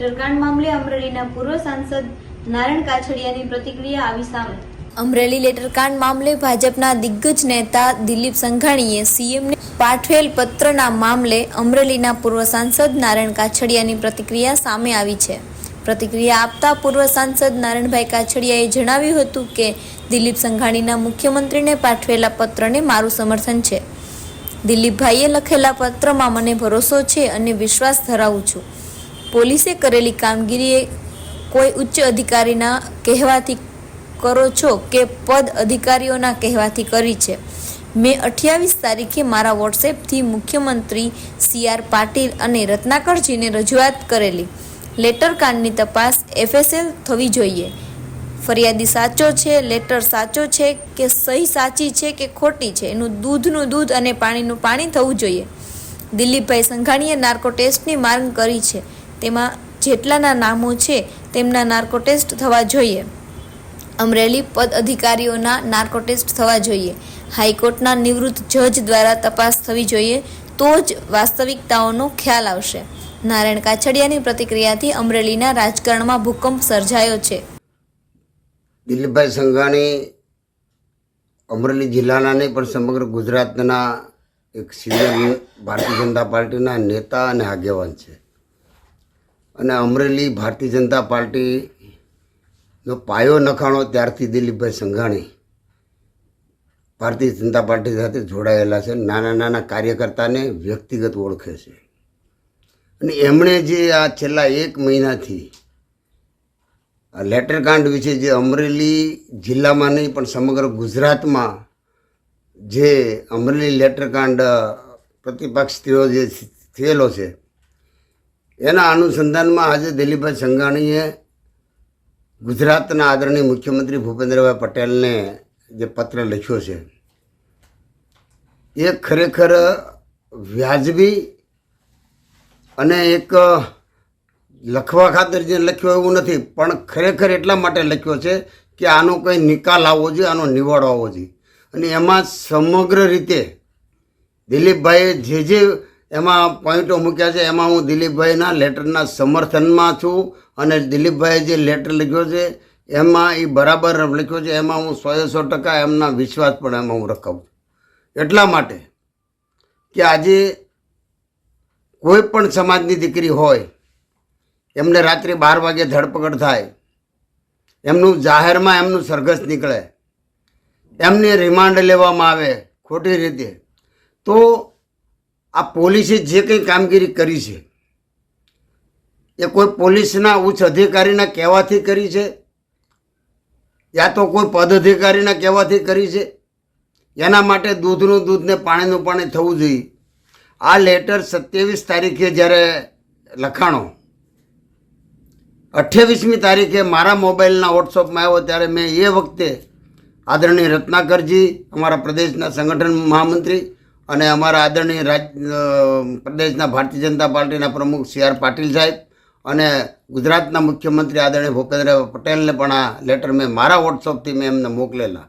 લેટરકાંડ મામલે અમરેલીના પૂર્વ સાંસદ નારાયણ કાછડિયાની પ્રતિક્રિયા આવી સામે. અમરેલી લેટરકાંડ મામલે ભાજપના દિગ્ગજ નેતા દિલીપ સંઘાણીએ સીએમને પાઠવેલ પત્રના મામલે અમરેલીના પૂર્વ સાંસદ નારાયણ કાછડિયાની પ્રતિક્રિયા સામે આવી છે. પ્રતિક્રિયા આપતા પૂર્વ સાંસદ નારાયણભાઈ કાછડિયાએ જણાવ્યું હતું કે દિલીપ સંઘાણીના મુખ્યમંત્રીને પાઠવેલા પત્રને મારું સમર્થન છે. દિલીપભાઈએ લખેલા પત્રમાં મને ભરોસો છે અને વિશ્વાસ ધરાવું છું. પોલીસે કરેલી કામગીરીએ કોઈ ઉચ્ચ અધિકારીના કહેવાથી કરો છો કે પદ અધિકારીઓના કહેવાથી કરી છે? મેં અઠ્યાવીસ તારીખે મારા વોટ્સએપથી મુખ્યમંત્રી સી આર પાટીલ અને રત્નાકરજીને રજૂઆત કરેલી. લેટર કાંડની તપાસ એફએસએલ થવી જોઈએ. ફરિયાદી સાચો છે, લેટર સાચો છે કે સહી સાચી છે કે ખોટી છે? એનું દૂધનું દૂધ અને પાણીનું પાણી થવું જોઈએ. દિલીપભાઈ સંઘાણીએ નાર્કો ટેસ્ટની માંગ કરી છે. તેમાં જેટલાના નામો છે તેમના નાર્કો ટેસ્ટ થવા જોઈએ. અમરેલી પદ અધિકારીઓના નાર્કો ટેસ્ટ થવા જોઈએ. હાઈકોર્ટના નિવૃત્ત જજ દ્વારા તપાસ થવી જોઈએ તો જ વાસ્તવિકતાઓનો ખ્યાલ આવશે. નારાયણ કાછડિયાની પ્રતિક્રિયાથી અમરેલીના રાજકારણમાં ભૂકંપ સર્જાયો છે. દિલીપભાઈ સંઘાણી અમરેલી જિલ્લાના નહીં, પણ સમગ્ર ગુજરાતના એક સિનિયર ભારતીય જનતા પાર્ટીના નેતા અને આગેવાન છે. અને અમરેલી ભારતીય જનતા પાર્ટીનો પાયો નખાણો ત્યારથી દિલીપભાઈ સંઘાણી ભારતીય જનતા પાર્ટી સાથે જોડાયેલા છે. નાના નાના કાર્યકર્તાને વ્યક્તિગત ઓળખે છે. અને એમણે જે આ છેલ્લા એક મહિનાથી આ લેટરકાંડ વિશે જે અમરેલી જિલ્લામાં નહીં, પણ સમગ્ર ગુજરાતમાં જે અમરેલી લેટરકાંડ પ્રતિપક્ષ તેઓ જે થયેલો છે એના અનુસંધાનમાં આજે દિલીપભાઈ સંઘાણીએ ગુજરાતના આદરણીય મુખ્યમંત્રી ભૂપેન્દ્રભાઈ પટેલને જે પત્ર લખ્યો છે, એ ખરેખર વ્યાજબી અને એક લખવા ખાતર જે લખ્યો એવું નથી, પણ ખરેખર એટલા માટે લખ્યો છે કે આનો કંઈ નિકાલ આવવો જોઈએ, આનો નિવાડો આવવો જોઈએ. અને એમાં સમગ્ર રીતે દિલીપભાઈએ જે જે એમાં પોઈન્ટો મૂક્યા છે. એમાં હું દિલીપભાઈના લેટરના સમર્થનમાં છું અને દિલીપભાઈએ જે લેટર લખ્યો છે, એમાં એ બરાબર લખ્યો છે. એમાં હું સોએ સો ટકા એમના વિશ્વાસ પણ એમાં હું રખાવું છું. એટલા માટે કે આજે કોઈ પણ સમાજની દીકરી હોય, એમને રાત્રે બાર વાગે ધરપકડ થાય, એમનું જાહેરમાં એમનું સરઘસ નીકળે, એમને રિમાન્ડ લેવામાં આવે ખોટી રીતે, તો આ પોલીસે જે કંઈ કામગીરી કરી છે, એ કોઈ પોલીસના ઉચ્ચ અધિકારીના કહેવાથી કરી છે, યા તો કોઈ પદ અધિકારીના કહેવાથી કરી છે, એના માટે દૂધનું દૂધ ને પાણીનું પાણી થવું જોઈએ. આ લેટર સત્યાવીસ તારીખે જ્યારે લખાણો, અઠ્યાવીસમી તારીખે મારા મોબાઈલના વોટ્સઅપમાં આવ્યો ત્યારે મેં એ વખતે આદરણીય રત્નાકરજી, અમારા પ્રદેશના સંગઠન મહામંત્રી અને અમારા આદરણીય રાજ પ્રદેશના ભારતીય જનતા પાર્ટીના પ્રમુખ સી આર પાટીલ સાહેબ અને ગુજરાતના મુખ્યમંત્રી આદરણીય ભૂપેન્દ્ર પટેલને પણ આ લેટર મેં, મારા વોટ્સઅપથી મેં એમને મોકલેલા.